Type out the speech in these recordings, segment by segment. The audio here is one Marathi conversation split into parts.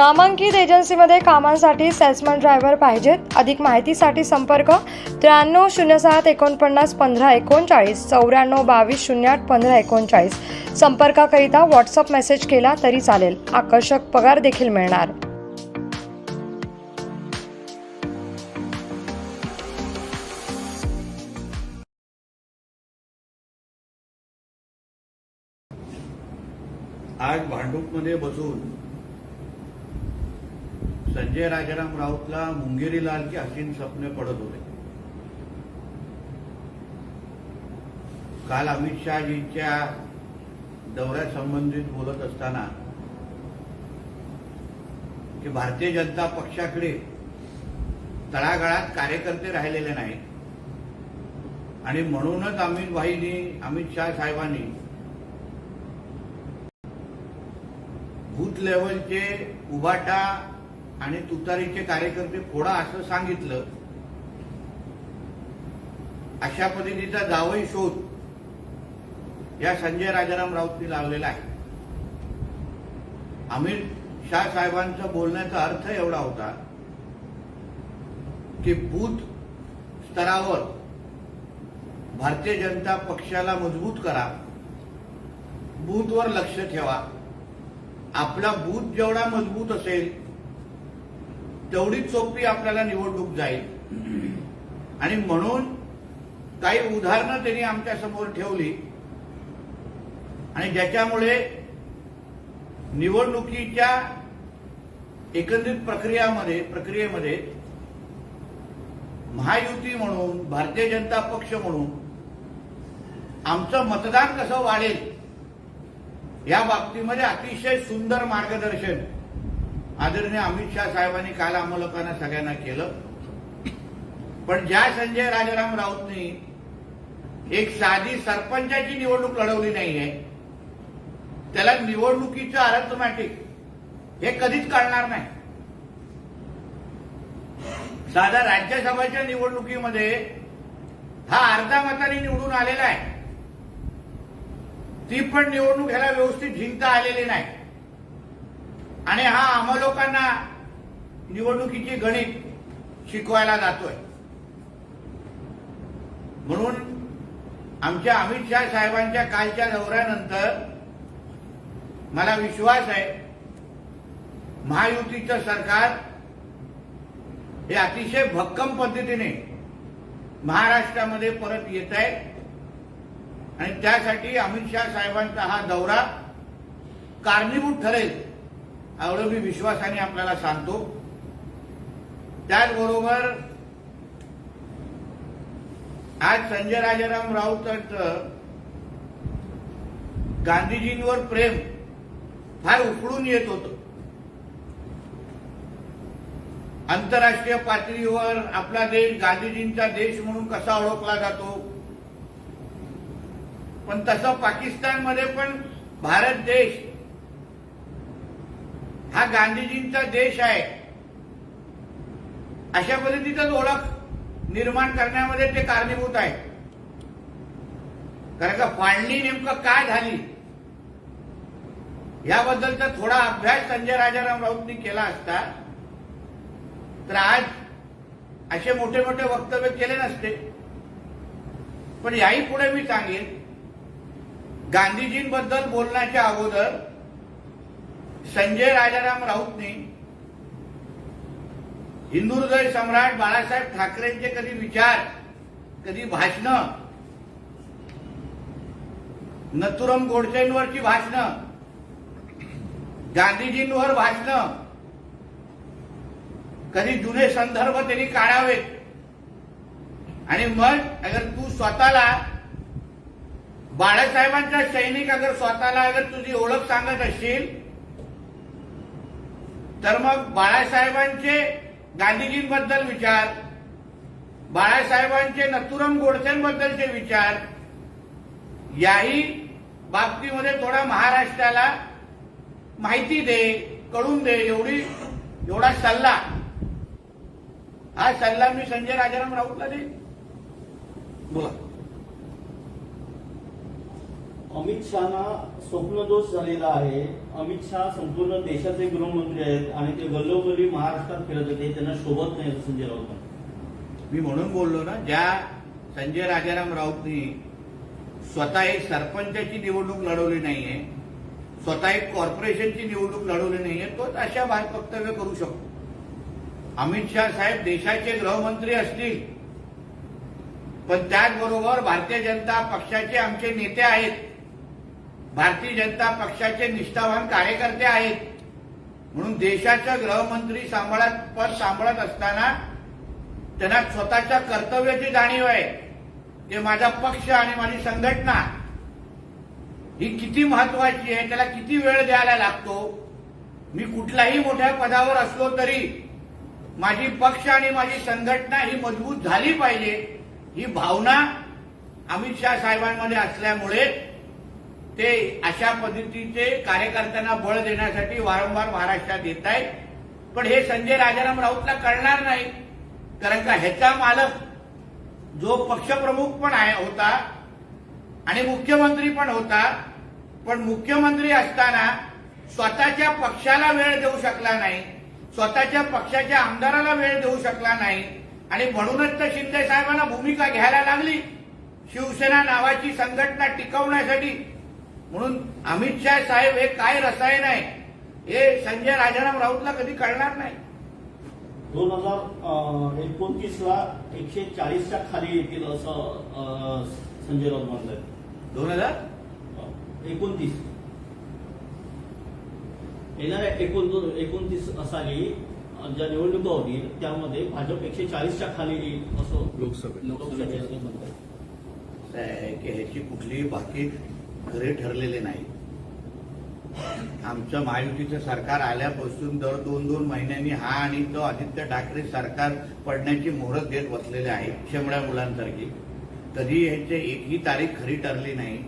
नामांकित एजन्सीमध्ये कामांसाठी सेल्समन ड्रायव्हर पाहिजेत. अधिक माहितीसाठी संपर्क त्र्याण्णव शून्य सात एकोणपन्नास पंधरा एकोणचाळीस चौऱ्याण्णव बावीस शून्य आठ पंधरा एकोणचाळीस. संपर्काकरिता व्हॉट्सअप मेसेज केला तरी चालेल. आकर्षक पगार देखील मिळणार. आज भांडूपमध्ये बसून संजय राजाराम राऊतला मुंगेरी लालची हसीन स्वप्ने पडत होते. काल अमित शहाजींच्या दौऱ्यासंबंधित बोलत असताना की भारतीय जनता पक्षाकडे तळागाळात कार्यकर्ते राहिलेले नाहीत. आणि म्हणूनच अमित भाईनी अमित शहा साहेबांनी बूथ लेवलचे उबाटा आणि तुतारीचे कार्यकर्ते फोडा असं सांगितलं. अशा पद्धतीचा दावही शोध या संजय राजाराम राऊतनी लावलेला आहे. अमित शाह साहेबांचा बोलण्याचा अर्थ एवढा होता की बूथ स्तरावर भारतीय जनता पक्षाला मजबूत करा बूथवर लक्ष ठेवा. आपला बूथ जेवढा मजबूत असेल तेवढीच सोपी आपल्याला निवडणूक जाईल. आणि म्हणून काही उदाहरणं त्यांनी आमच्यासमोर ठेवली. आणि ज्याच्यामुळे निवडणुकीच्या एकंदरीत प्रक्रियामध्ये प्रक्रियेमध्ये महायुती म्हणून भारतीय जनता पक्ष म्हणून आमचं मतदान कसं वाढेल? या बाबतीमध्ये अतिशय सुंदर मार्गदर्शन आदरणीय अमित शहा साहेबांनी काल आम्हा लोकांना सगळ्यांना केलं. पण ज्या संजय राजाराम राऊतनी एक साधी सरपंचाची निवडणूक लढवली नाहीये त्याला निवडणुकीचं अर्थमॅटिक हे कधीच कळणार नाही. साधा राज्यसभेच्या निवडणुकीमध्ये हा अर्धा मताने निवडून आलेला आहे. ती पण निवडणूक ह्याला व्यवस्थित जिंकता आलेली नाही. आणि हा आम्हा लोकांना निवडणुकीची गणित शिकवायला जातोय. म्हणून आमच्या अमित शहा साहेबांच्या कालच्या दौऱ्यानंतर मला विश्वास आहे महायुतीचं सरकार हे अतिशय भक्कम पद्धतीने महाराष्ट्रामध्ये परत येत आहे. आणि त्यासाठी अमित शहा साहेबांचा हा दौरा कारणीभूत ठरेल. एवढं मी विश्वासाने आपल्याला सांगतो. त्याचबरोबर आज संजय राजाराम राऊतांचं गांधीजींवर प्रेम फार उकळून येत होतं. आंतरराष्ट्रीय पातळीवर आपला देश गांधीजींचा देश म्हणून कसा ओळखला जातो? पण तसं पाकिस्तानमध्ये पण भारत देश हा गांधीजींचा देश आहे. अशा पद्धतीचाच ओळख निर्माण करण्यामध्ये ते कारणीभूत आहे कारण का फाळणी नेमकं काय झाली? याबद्दलचा थोडा अभ्यास संजय राजाराम राऊतनी केला असता तर आज असे मोठे मोठे वक्तव्य केले नसते. पण याही पुढे मी सांगेन गांधीजींबद्दल बोलण्याच्या अगोदर संजय राजाराम राऊतनी हिंदू सम्राट बाळासाहेब ठाकरेंचे कधी विचार कधी भाषणं नथुरम गोडसेंवरची भाषणं गांधीजींवर भाषणं कधी जुने संदर्भ त्यांनी काढावेत. आणि मग अगर तू स्वतःला बाळासाहेबांचा सैनिक अगर स्वतःला अगर तुझी ओळख सांगत असशील तर मग बाळासाहेबांचे गांधीजींबद्दल विचार बाळासाहेबांचे नथुराम गोडसेंबद्दलचे विचार याही बाबतीमध्ये थोडा महाराष्ट्राला माहिती दे कळून दे एवढी एवढा सल्ला. हा सल्ला मी संजय राजाराम राऊतला देईन. बोला. अमित शहाना स्वप्नदोष झालेला आहे. अमित शहा संपूर्ण देशाचे गृहमंत्री आहेत आणि ते गल्लोगल्ली महाराष्ट्रात फिरत होते त्यांना शोभत नाही असं संजय राऊत मी म्हणून बोललो ना ज्या संजय राजाराम राऊतनी स्वतः एक सरपंचाची निवडणूक लढवली नाहीये स्वतः एक कॉर्पोरेशनची निवडणूक लढवली नाहीये तोच अशा भाग वक्तव्य करू शकतो. अमित शहा साहेब देशाचे गृहमंत्री असतील पण त्याचबरोबर भारतीय जनता पक्षाचे आमचे नेते आहेत. भारतीय जनता पक्षाचे निष्ठावान कार्यकर्ते आहेत. म्हणून देशाचं गृहमंत्री सांभाळत पद सांभाळत असताना त्यांना स्वतःच्या कर्तव्याची जाणीव आहे. ते माझा पक्ष आणि माझी संघटना. ही किती महत्वाची आहे त्याला किती वेळ द्यायला लागतो? मी कुठल्याही मोठ्या पदावर असलो तरी माझी पक्ष आणि माझी संघटना ही मजबूत झाली पाहिजे. ही भावना अमित शाह साहेबांमध्ये असल्यामुळे ते अशा पद्धतीचे कार्यकर्त्यांना बळ देण्यासाठी वारंवार महाराष्ट्रात येत आहेत. पण हे संजय राजाराम राऊतला कळणार नाही कारण का ह्याचा मालक जो पक्षप्रमुख पण आहे होता आणि मुख्यमंत्री पण होता पण मुख्यमंत्री असताना स्वतःच्या पक्षाला वेळ देऊ शकला नाही स्वतःच्या पक्षाच्या आमदाराला वेळ देऊ शकला नाही आणि म्हणूनच तर शिंदे साहेबांना भूमिका घ्यायला लागली. शिवसेना नावाची संघटना टिकवण्यासाठी म्हणून अमित शहा साहेब हे काय रसायन आहे? हे संजय राजाराम राऊतला कधी कळणार नाही. दोन हजार एकोणतीसला एकशे चाळीसच्या खाली येतील असं संजय राऊत म्हणतात. दोन हजार? एकोणतीस. येणाऱ्या एकोण एकोणतीस साली ज्या निवडणुका होतील त्यामध्ये भाजप एकशे चाळीसच्या खाली येईल असं लोकसभेत. लोकसभेत ह्याची कुठलीही बाकी खरे ठरलेले नाही. आमचं महायुतीचं सरकार आल्यापासून दर दोन दोन महिन्यांनी हा आणि तो आदित्य ठाकरे सरकार पडण्याची मोहरत देत बसलेले आहेत शेमड्या मुलांसारखी. कधी ह्याची एकही तारीख खरी ठरली नाही.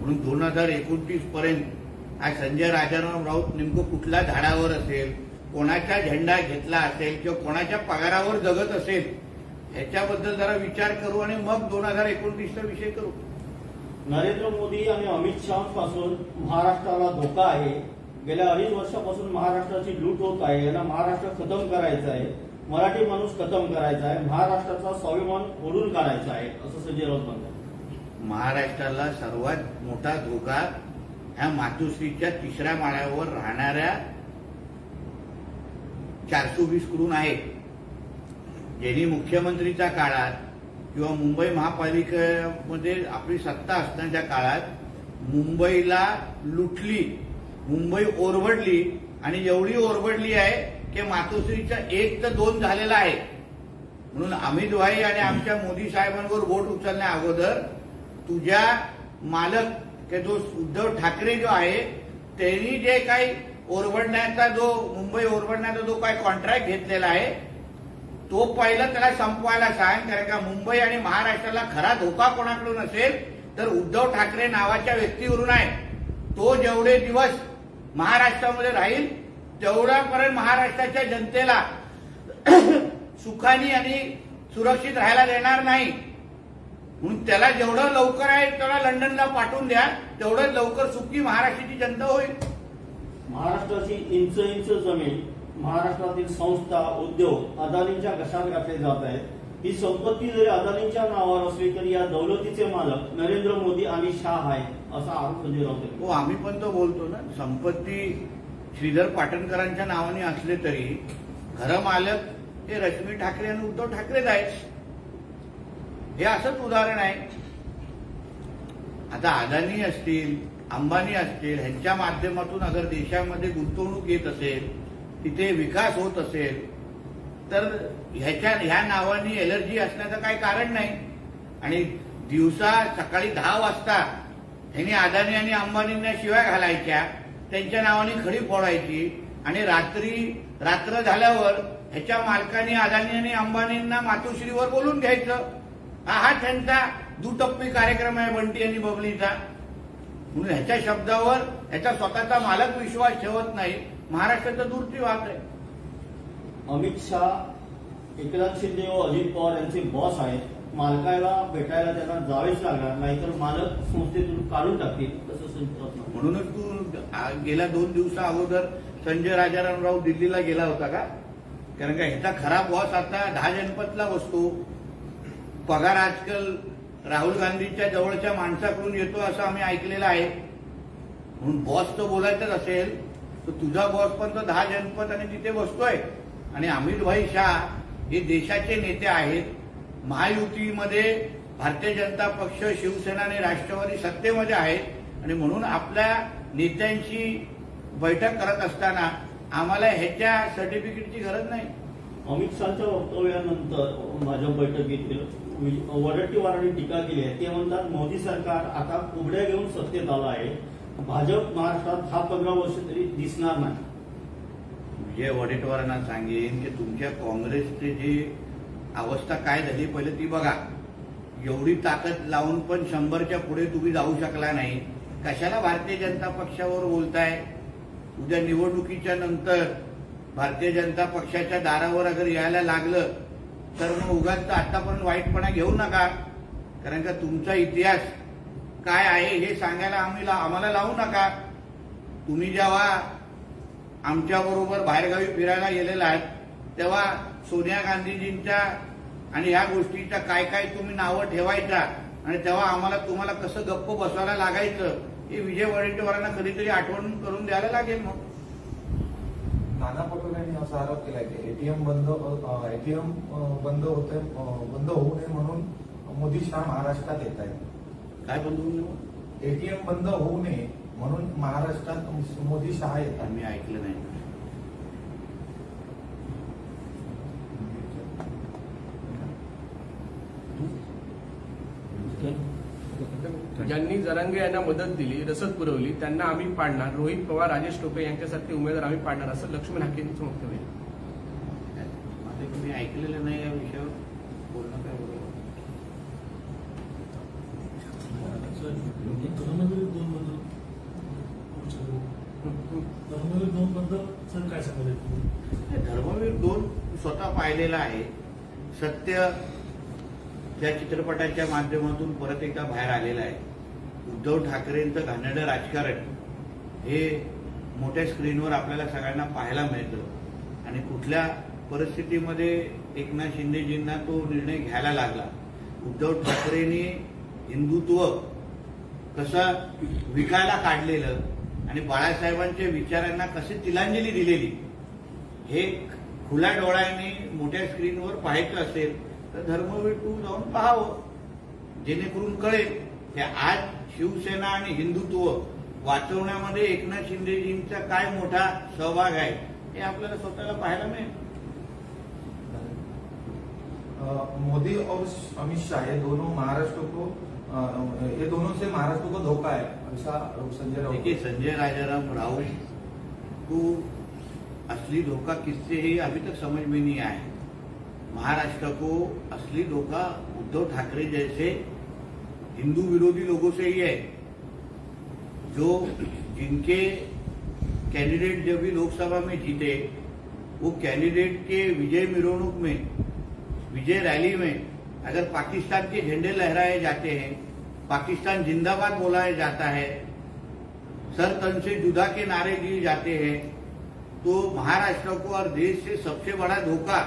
म्हणून दोन हजार एकोणतीस पर्यंत आज संजय राजाराम राऊत नेमकं कुठल्या झाडावर असेल कोणाचा झेंडा घेतला असेल किंवा कोणाच्या पगारावर जगत असेल ह्याच्याबद्दल जरा विचार करू आणि मग दोन हजार एकोणतीसचा विषय करू. नरेंद्र मोदी आणि अमित शहापासून महाराष्ट्राला धोका आहे. गेल्या अडीच वर्षापासून महाराष्ट्राची लूट होत आहे. यांना महाराष्ट्र खतम करायचा आहे. मराठी माणूस खतम करायचा आहे. महाराष्ट्राचा स्वाभिमान ओढून काढायचा आहे असं संजय राऊत म्हणतात. महाराष्ट्राला सर्वात मोठा धोका ह्या मातोश्रीच्या तिसऱ्या माळ्यावर राहणाऱ्या चारशे वीसकडून आहे ज्यांनी मुख्यमंत्रीच्या काळात किंवा मुंबई महापालिकेमध्ये आपली सत्ता असण्याच्या काळात मुंबईला लुटली मुंबई ओरबडली आणि एवढी ओरबडली आहे की मातोश्रीचा एक तर दोन झालेला आहे. म्हणून अमित भाई आणि आमच्या मोदी साहेबांवर वोट उचलण्या अगोदर तुझ्या मालक के जो उद्धव ठाकरे जो आहे त्यांनी जे काही ओरबडण्याचा जो मुंबई ओरबडण्याचा जो काही कॉन्ट्रॅक्ट घेतलेला आहे तो पहिलं त्याला संपवायला सांग कारण का मुंबई आणि महाराष्ट्राला खरा धोका कोणाकडून असेल तर उद्धव ठाकरे नावाच्या व्यक्तीवरून आहे. तो जेवढे दिवस महाराष्ट्रामध्ये राहील तेवढ्यापर्यंत महाराष्ट्राच्या जनतेला सुखानी आणि सुरक्षित राहायला देणार नाही. म्हणून त्याला जेवढं लवकर आहे तेवढा लंडनला पाठवून द्या तेवढं लवकर सुखी महाराष्ट्राची जनता होईल. महाराष्ट्राची इंच इंच जमीन महाराष्ट्रातील संस्था उद्योग अदानींच्या घशात घातले जात आहेत. ही संपत्ती जरी अदानींच्या नावावर असली तरी या दौलतीचे मालक नरेंद्र मोदी आणि शाह आहेत असा आरोप संजय राऊत हो आम्ही पण तो बोलतो ना. संपत्ती श्रीधर पाटणकरांच्या नावाने असले तरी खरं मालक हे रश्मी ठाकरे आणि उद्धव ठाकरेच आहेत. हे असंच उदाहरण आहे. आता अदानी असतील अंबानी असतील ह्यांच्या माध्यमातून अगर देशामध्ये गुंतवणूक येत असेल तिथे विकास होत असेल तर ह्याच्या ह्या नावानी एलर्जी असण्याचं काही कारण नाही. आणि दिवसा सकाळी दहा वाजता ह्यांनी अदानी आणि अंबानींना शिवाय घालायच्या त्यांच्या नावाने खडी फोडायची आणि रात्री रात्र झाल्यावर ह्याच्या मालकाने अदानी आणि अंबानींना मातोश्रीवर बोलून घ्यायचं. हा हा त्यांचा दुटप्पी कार्यक्रम आहे बंटी आणि बबलीचा. म्हणून ह्याच्या शब्दावर ह्याचा स्वतःचा मालक विश्वास ठेवत नाही. महाराष्ट्राचा दूरची वाद आहे. अमित शहा एकनाथ शिंदे व अजित पवार यांचे बॉस आहेत. मालकाला भेटायला त्यांना जावेच लागणार नाहीतर मालक संस्थेतून काढून टाकतील. म्हणाले. म्हणूनच तू गेल्या दोन दिवसा अगोदर संजय राजारामराव दिल्लीला गेला होता का? कारण का ह्याचा खरा बॉस आता दहा जनपदला बसतो. पगार आजकाल राहुल गांधीच्या जवळच्या माणसाकडून येतो असं आम्ही ऐकलेलं आहे. म्हणून बॉस तर बोलायचंच असेल. तर तुझा बॉस पण तो दहा जनपद आणि तिथे बसतोय. आणि अमित भाई शाह हे देशाचे नेते आहेत. महायुतीमध्ये भारतीय जनता पक्ष शिवसेना आणि राष्ट्रवादी सत्तेमध्ये आहेत. आणि म्हणून आपल्या नेत्यांशी बैठक करत असताना आम्हाला ह्याच्या सर्टिफिकेटची गरज नाही. अमित शहाच्या वक्तव्यानंतर माझ्या बैठकीतील वि- वडट्टीवारांनी टीका केली आहे. ते म्हणतात मोदी सरकार आता कुबड्या घेऊन सत्तेत आलं आहे. भाजप महाराष्ट्रात दहा पंधरा वर्ष तरी दिसणार नाही. विजय वडेट्टीवारांना सांगेन की तुमच्या काँग्रेसची जी अवस्था काय झाली पहिले ती बघा. एवढी ताकद लावून पण शंभरच्या पुढे तुम्ही जाऊ शकला नाही. कशाला भारतीय जनता पक्षावर बोलताय? उद्या निवडणुकीच्या नंतर भारतीय जनता पक्षाच्या दारावर अगर यायला लागलं तर मग उगाच आतापर्यंत वाईटपणा घेऊ नका. कारण का तुमचा इतिहास काय आहे हे सांगायला आम्ही आम्हाला लावू नका. तुम्ही जेव्हा आमच्याबरोबर बाहेरगावी फिरायला गेलेला आहात तेव्हा सोनिया गांधीजींच्या आणि ह्या गोष्टीच्या काय काय तुम्ही नावं ठेवायच्या आणि तेव्हा आम्हाला तुम्हाला कसं गप्प बसवायला लागायचं हे विजय वडेट्टीवारांना कधीतरी आठवण करून द्यायला लागेल मग. नाना पटोलेंनी असा आरोप केला की एटीएम बंद एटीएम बंद होते बंद होऊ नये म्हणून मोदी शाह महाराष्ट्रात येत आहेत. काय बंधू एटीएम बंद होऊ नये म्हणून महाराष्ट्रात मोदी शहा येत आहेत आम्ही ऐकलं नाही. ज्यांनी जरांगे यांना मदत दिली रसद पुरवली त्यांना आम्ही पाडणार. रोहित पवार राजेश टोपे यांच्यासारखे उमेदवार आम्ही पाडणार असं लक्ष्मण वक्तव्य आहे. माझे तुम्ही ऐकलेलं नाही या विषयावर. बोलणं काय धर्मवीर दोन बद्दल धर्मवीरबद्दल सर काय सांगाल? धर्मवीर दोन स्वतः पाहिलेला आहे. सत्य त्या चित्रपटाच्या माध्यमातून परत एकदा बाहेर आलेला आहे. उद्धव ठाकरेंचं घाणेरडं राजकारण हे मोठ्या स्क्रीनवर आपल्याला सगळ्यांना पाहायला मिळतं. आणि कुठल्या परिस्थितीमध्ये एकनाथ शिंदेजींना तो निर्णय घ्यायला लागला? उद्धव ठाकरेंनी हिंदुत्व कसं विकायला काढलेलं आणि बाळासाहेबांच्या विचारांना कशी तिलांजली दिलेली हे खुल्या डोळ्यांनी मोठ्या स्क्रीनवर पाहायचं असेल तर धर्मवीर टू जाऊन पाहावं. जेणेकरून कळेल की आज शिवसेना आणि हिंदुत्व वाचवण्यामध्ये एकनाथ शिंदेजींचा काय मोठा सहभाग आहे हे आपल्याला स्वतःला पाहायला मिळेल. अं, मोदी और अमित शाह दोनों महाराष्ट्र को ये दोनों से महाराष्ट्र को धोखा है ऐसा संजय राउत देखिए संजय राजाराम राउत को असली धोखा किससे है अभी तक समझ में नहीं आया महाराष्ट्र को असली धोखा उद्धव ठाकरे जैसे हिंदू विरोधी लोगों से ही है जो जिनके कैंडिडेट जब भी लोकसभा में जीते वो कैंडिडेट के विजय मिरोनुक में विजय रैली में अगर पाकिस्तान के झंडे लहराए जाते हैं, पाकिस्तान जिंदाबाद बोलाया जाता है सर तन से जुदा के नारे दिए जाते हैं तो महाराष्ट्र को और देश से सबसे बड़ा धोखा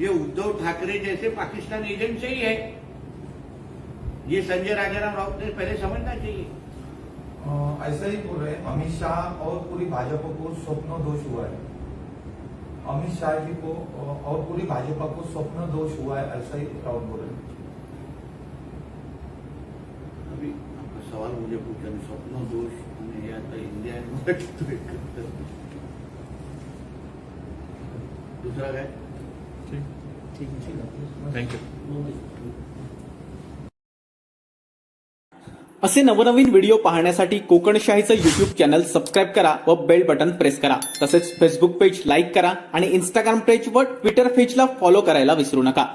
ये उद्धव ठाकरे जैसे पाकिस्तान एजेंट से ही है। ये संजय राजाराम राउत ने पहले समझना चाहिए। ऐसा ही बोल रहे हैं, अमित शाह और पूरी भाजपा को स्वप्न दोष हुआ है। अमित शाह जी को और पूरी भाजपा को स्वप्न दोष हुआ है, ऐसा ही राउत बोल रहे सवाल मुझे पूछा नहीं, स्वप्न दोष आणि हे आता हिंदी आणि मराठीत एकत्र. दुसरा काय असे नवनवीन व्हिडिओ पाहण्यासाठी कोकणशाहीचं युट्यूब चॅनल सबस्क्राईब करा व बेल बटन प्रेस करा. तसेच फेसबुक पेज लाईक करा आणि इंस्टाग्राम पेज व ट्विटर पेजला फॉलो करायला विसरू नका.